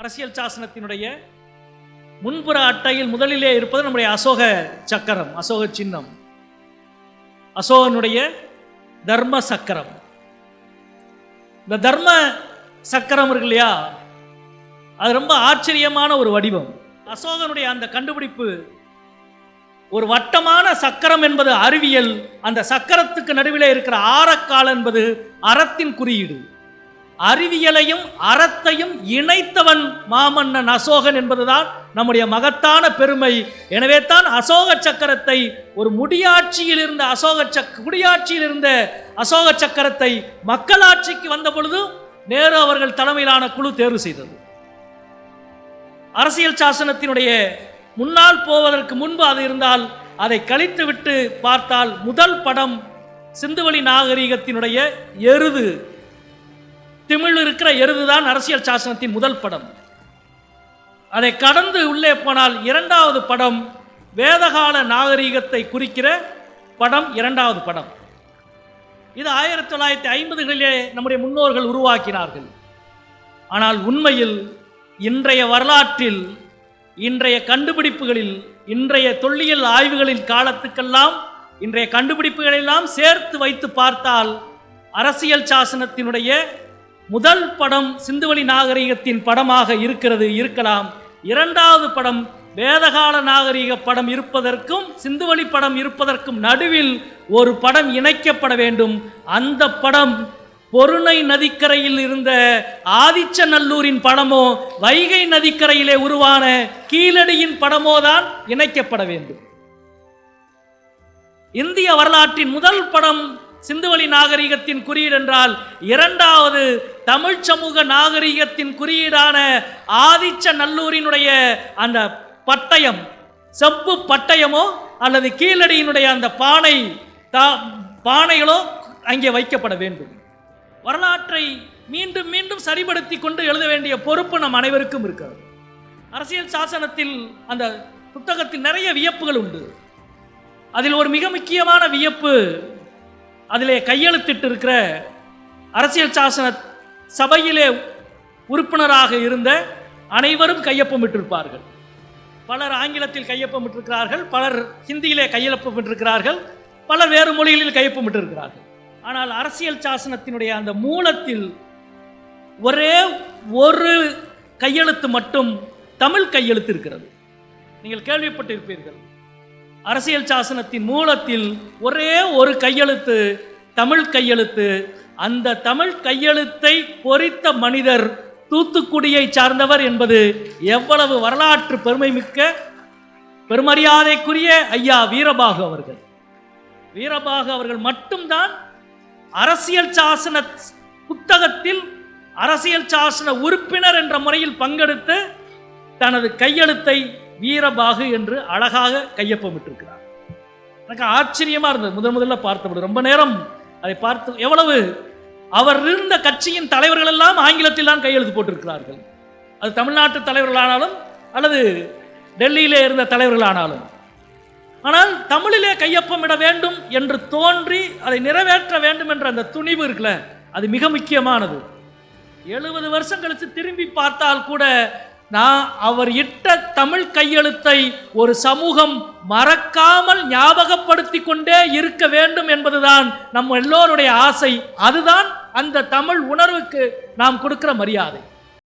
அரசியல் சாசனத்தினுடைய முன்புற அட்டையில் முதலிலே இருப்பது நம்முடைய அசோக சக்கரம் அசோக சின்னம். அசோகனுடைய தர்ம சக்கரம். இந்த தர்ம சக்கரம் இருக்கு இல்லையா? அது ரொம்ப ஆச்சரியமான ஒரு வடிவம். அசோகனுடைய அந்த கண்டுபிடிப்பு ஒரு வட்டமான சக்கரம் என்பது அறிவியல். அந்த சக்கரத்துக்கு நடுவில் இருக்கிற ஆரக்கால் என்பது அறத்தின் குறியீடு. அறிவியலையும் அறத்தையும் இணைத்தவன் மாமன்னன் அசோகன் என்பதுதான் நம்முடைய மகத்தான பெருமை. எனவே தான் அசோக சக்கரத்தை ஒரு முடியாட்சியில் இருந்த அசோக சக் குடியாட்சியில் இருந்த அசோக சக்கரத்தை மக்களாட்சிக்கு வந்த பொழுது நேரு அவர்கள் தலைமையிலான குழு தேர்வு செய்தது. அரசியல் சாசனத்தினுடைய முன்னால் போவதற்கு முன்பு அது இருந்தால் அதை கழித்து விட்டு பார்த்தால் முதல் படம் சிந்துவெளி நாகரிகத்தினுடைய எருது. திமிழ் இருக்கிற எருதுதான் அரசியல் சாசனத்தின் முதல் படம். அதை கடந்து உள்ளே போனால் இரண்டாவது படம் வேதகால நாகரிகத்தை குறிக்கிற படம் இரண்டாவது படம். இது ஆயிரத்தி தொள்ளாயிரத்தி ஐம்பதுகளிலே நம்முடைய முன்னோர்கள் உருவாக்கினார்கள். ஆனால் உண்மையில் இன்றைய வரலாற்றில் இன்றைய கண்டுபிடிப்புகளில் இன்றைய தொல்லியல் ஆய்வுகளின் காலத்துக்கெல்லாம் இன்றைய கண்டுபிடிப்புகளெல்லாம் சேர்த்து வைத்து பார்த்தால் அரசியல் சாசனத்தினுடைய முதல் படம் சிந்துவெளி நாகரிகத்தின் படமாக இருக்கிறது இருக்கலாம். இரண்டாவது படம் வேதகால நாகரிக படம் இருப்பதற்கும் சிந்துவெளி படம் இருப்பதற்கும் நடுவில் ஒரு படம் இணைக்கப்பட வேண்டும். அந்த படம் பொருணை நதிக்கரையில் இருந்த ஆதிச்சநல்லூரின் படமோ வைகை நதிக்கரையிலே உருவான கீழடியின் படமோ தான் இணைக்கப்பட வேண்டும். இந்திய வரலாற்றின் முதல் படம் சிந்துவெளி நாகரிகத்தின் குறியீடு என்றால் இரண்டாவது தமிழ் சமூக நாகரிகத்தின் குறியீடான ஆதிச்ச நல்லூரினுடைய அந்த பட்டயம் செப்பு பட்டயமோ அல்லது கீழடியினுடைய அந்த பானை தா பானைகளோ அங்கே வைக்கப்பட வேண்டும். வரலாற்றை மீண்டும் மீண்டும் சரிபடுத்தி கொண்டு எழுத வேண்டிய பொறுப்பு நம் அனைவருக்கும் இருக்கிறது. அரசியல் சாசனத்தில் அந்த புத்தகத்தில் நிறைய வியப்புகள் உண்டு. அதில் ஒரு மிக முக்கியமான வியப்பு அதிலே கையெழுத்திட்டு இருக்கிற அரசியல் சாசன சபையிலே உறுப்பினராக இருந்த அனைவரும் கையொப்பமிட்டிருப்பார்கள். பலர் ஆங்கிலத்தில் கையொப்பமிட்டிருக்கிறார்கள் பலர் ஹிந்தியிலே கையொப்பமிட்டிருக்கிறார்கள் பலர் வேறு மொழிகளில் கையொப்பமிட்டிருக்கிறார்கள். ஆனால் அரசியல் சாசனத்தினுடைய அந்த மூலத்தில் ஒரே ஒரு கையெழுத்து மட்டும் தமிழ் கையெழுத்து இருக்கிறது. நீங்கள் கேள்விப்பட்டிருப்பீர்கள் அரசியல் சாசனத்தின் மூலத்தில் ஒரே ஒரு கையெழுத்து தமிழ் கையெழுத்து அந்த தமிழ் கையெழுத்தை பொறித்த மனிதர் தூத்துக்குடியை சார்ந்தவர் என்பது எவ்வளவு வரலாற்று பெருமை மிக்க பெருமரியாதைக்குரிய ஐயா வீரபாகு அவர்கள். வீரபாகு அவர்கள் மட்டும்தான் அரசியல் சாசன புத்தகத்தில் அரசியல் சாசன உறுப்பினர் என்ற முறையில் பங்கெடுத்து தனது கையெழுத்தை வீரபாகு என்று அழகாக கையொப்பமிட்டிருக்கிறார். எனக்கு ஆச்சரியமாக இருந்தது. முதன் முதல்ல பார்த்தபோது ரொம்ப நேரம் அதை பார்த்து எவ்வளவு அவர் இருந்த கட்சியின் தலைவர்கள் எல்லாம் ஆங்கிலத்தில் தான் கையெழுத்து போட்டிருக்கிறார்கள். அது தமிழ்நாட்டு தலைவர்களானாலும் அல்லது டெல்லியிலே இருந்த தலைவர்களானாலும். ஆனால் தமிழிலே கையொப்பமிட வேண்டும் என்று தோன்றி அதை நிறைவேற்ற வேண்டும் என்ற அந்த துணிவு இருக்குல்ல அது மிக முக்கியமானது. எழுபது வருஷம் கழித்து திரும்பி பார்த்தால் கூட நான் அவர் இட்ட தமிழ் கையெழுத்தை ஒரு சமூகம் மறக்காமல் ஞாபகப்படுத்தி கொண்டே இருக்க வேண்டும் என்பதுதான் நம்ம எல்லோருடைய ஆசை. அதுதான் அந்த தமிழ் உணர்வுக்கு நாம் கொடுக்கிற மரியாதை.